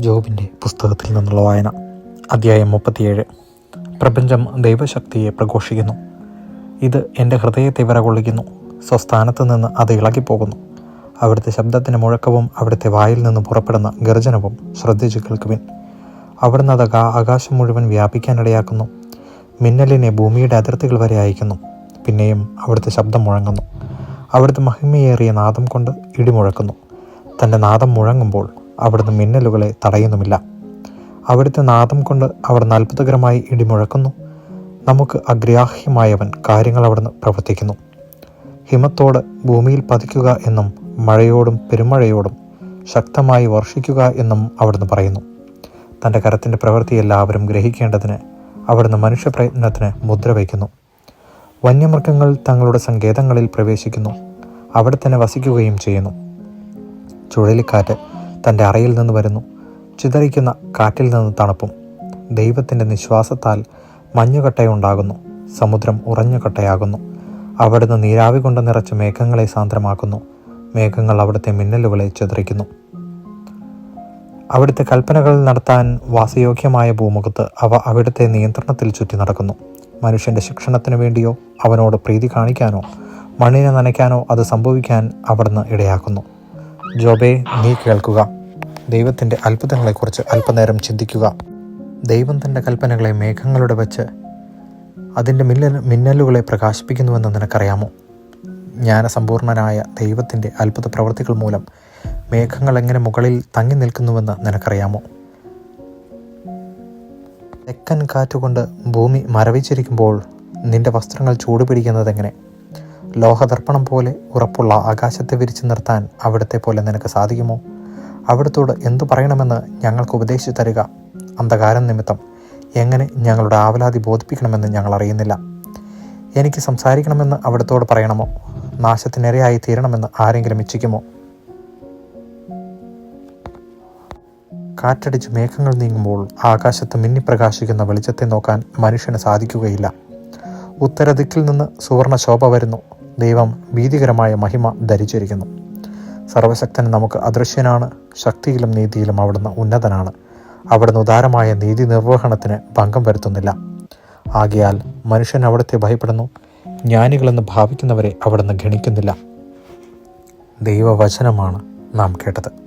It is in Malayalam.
ജോബിന്റെ പുസ്തകത്തിൽ നിന്നുള്ള വായന അധ്യായം മുപ്പത്തിയേഴ്. പ്രപഞ്ചം ദൈവശക്തിയെ പ്രഘോഷിക്കുന്നു. ഇത് എന്റെ ഹൃദയത്തെ വിറകൊള്ളിക്കുന്നു. സ്വസ്ഥാനത്ത് നിന്ന് അത് ഇളകിപ്പോകുന്നു. അവിടുത്തെ ശബ്ദത്തിന്റെ മുഴക്കവും അവിടുത്തെ വായിൽ നിന്ന് പുറപ്പെടുന്ന ഗർജനവും ശ്രദ്ധിച്ചു കേൾക്കുവിൻ. അവിടുന്ന് അത് ആകാശം മുഴുവൻ വ്യാപിക്കാനിടയാക്കുന്നു മിന്നലിനെ ഭൂമിയുടെ അതിർത്തികൾ വരെ അയക്കുന്നു. പിന്നെയും അവിടുത്തെ ശബ്ദം മുഴങ്ങുന്നു. അവിടുത്തെ മഹിമയേറിയ നാദം കൊണ്ട് ഇടിമുഴക്കുന്നു. തന്റെ നാദം മുഴങ്ങുമ്പോൾ അവിടുന്ന് മിന്നലുകളെ തടയുന്നുമില്ല. അവിടുത്തെ നാദം കൊണ്ട് അവിടുന്ന് അത്ഭുതകരമായി ഇടിമുഴക്കുന്നു. നമുക്ക് അഗ്രാഹ്യമായവൻ കാര്യങ്ങൾ അവിടുന്ന് പ്രവർത്തിക്കുന്നു. ഹിമത്തോട് ഭൂമിയിൽ പതിക്കുക എന്നും മഴയോടും പെരുമഴയോടും ശക്തമായി വർഷിക്കുക എന്നും അവിടുന്ന് പറയുന്നു. തന്റെ കരത്തിന്റെ പ്രവൃത്തി എല്ലാവരും ഗ്രഹിക്കേണ്ടതിന് അവിടുന്ന് മനുഷ്യപ്രയത്നത്തിന് മുദ്ര വയ്ക്കുന്നു. വന്യമൃഗങ്ങൾ തങ്ങളുടെ സങ്കേതങ്ങളിൽ പ്രവേശിക്കുന്നു. അവിടെ തന്നെ വസിക്കുകയും ചെയ്യുന്നു. ചുഴലിക്കാറ്റ് തന്റെ അറയിൽ നിന്ന് വരുന്നു. ചിതറിക്കുന്ന കാറ്റിൽ നിന്ന് തണുപ്പും. ദൈവത്തിന്റെ നിശ്വാസത്താൽ മഞ്ഞുകട്ടയുണ്ടാകുന്നു. സമുദ്രം ഉറഞ്ഞുകട്ടയാകുന്നു അവിടുന്ന് നീരാവി കൊണ്ട് നിറച്ച് മേഘങ്ങളെ സാന്ദ്രമാക്കുന്നു. മേഘങ്ങൾ അവിടുത്തെ മിന്നലുകളെ ചിതറിക്കുന്നു. അവിടുത്തെ കൽപ്പനകൾ നടത്താൻ വാസയോഗ്യമായ ഭൂമുഖത്ത് അവ അവിടുത്തെ നിയന്ത്രണത്തിൽ ചുറ്റി നടക്കുന്നു. മനുഷ്യന്റെ ശിക്ഷണത്തിനു വേണ്ടിയോ അവനോട് പ്രീതി കാണിക്കാനോ മണ്ണിനെ നനയ്ക്കാനോ അത് സംഭവിക്കാൻ അവിടുന്ന് ഇടയാക്കുന്നു. ജോബേ നീ കേൾക്കുക. ദൈവത്തിന്റെ അത്ഭുതങ്ങളെക്കുറിച്ച് അല്പനേരം ചിന്തിക്കുക. ദൈവം തന്റെ കൽപ്പനകളെ മേഘങ്ങളുടെ വച്ച് അതിന്റെ മിന്നൽ മിന്നലുകളെ പ്രകാശിപ്പിക്കുന്നുവെന്ന് നിനക്കറിയാമോ? ജ്ഞാനസമ്പൂർണനായ ദൈവത്തിന്റെ അത്ഭുത പ്രവൃത്തികൾ മൂലം മേഘങ്ങൾ എങ്ങനെ മുകളിൽ തങ്ങി നിൽക്കുന്നുവെന്ന് നിനക്കറിയാമോ? തെക്കൻ കാറ്റുകൊണ്ട് ഭൂമി മരവിച്ചിരിക്കുമ്പോൾ നിന്റെ വസ്ത്രങ്ങൾ ചൂടുപിടിക്കുന്നത് എങ്ങനെ? ലോഹദർപ്പണം പോലെ ഉറപ്പുള്ള ആകാശത്തെ വിരിച്ചു നിർത്താൻ അവിടത്തെ പോലെ നിനക്ക് സാധിക്കുമോ? അവിടത്തോട് എന്തു പറയണമെന്ന് ഞങ്ങൾക്ക് ഉപദേശിച്ചു തരിക. അന്ധകാരം നിമിത്തം എങ്ങനെ ഞങ്ങളുടെ ആവലാതി ബോധിപ്പിക്കണമെന്ന് ഞങ്ങൾ അറിയുന്നില്ല. എനിക്ക് സംസാരിക്കണമെന്ന് അവിടത്തോട് പറയണമോ? നാശത്തിനിരയായി തീരണമെന്ന് ആരെങ്കിലും ഇച്ഛിക്കുമോ? കാറ്റടിച്ച് മേഘങ്ങൾ നീങ്ങുമ്പോൾ ആകാശത്ത് മിന്നിപ്രകാശിക്കുന്ന വെളിച്ചത്തെ നോക്കാൻ മനുഷ്യന് സാധിക്കുകയില്ല. ഉത്തരദിക്കിൽ നിന്ന് സുവർണ ശോഭ വരുന്നു. ദൈവം ഭീതികരമായ മഹിമ ധരിച്ചിരിക്കുന്നു. സർവശക്തൻ നമുക്ക് അദൃശ്യനാണ് ശക്തിയിലും നീതിയിലും അവിടുന്ന് ഉന്നതനാണ്. അവിടുന്ന് ഉദാരമായ നീതി നിർവഹണത്തിന് ഭംഗം വരുത്തുന്നില്ല. ആകയാൽ മനുഷ്യൻ അവിടുത്തെ ഭയപ്പെടുന്നു ജ്ഞാനികളെന്ന് ഭാവിക്കുന്നവരെ അവിടുന്ന് ഗണിക്കുന്നില്ല ദൈവവചനമാണ് നാം കേട്ടത്.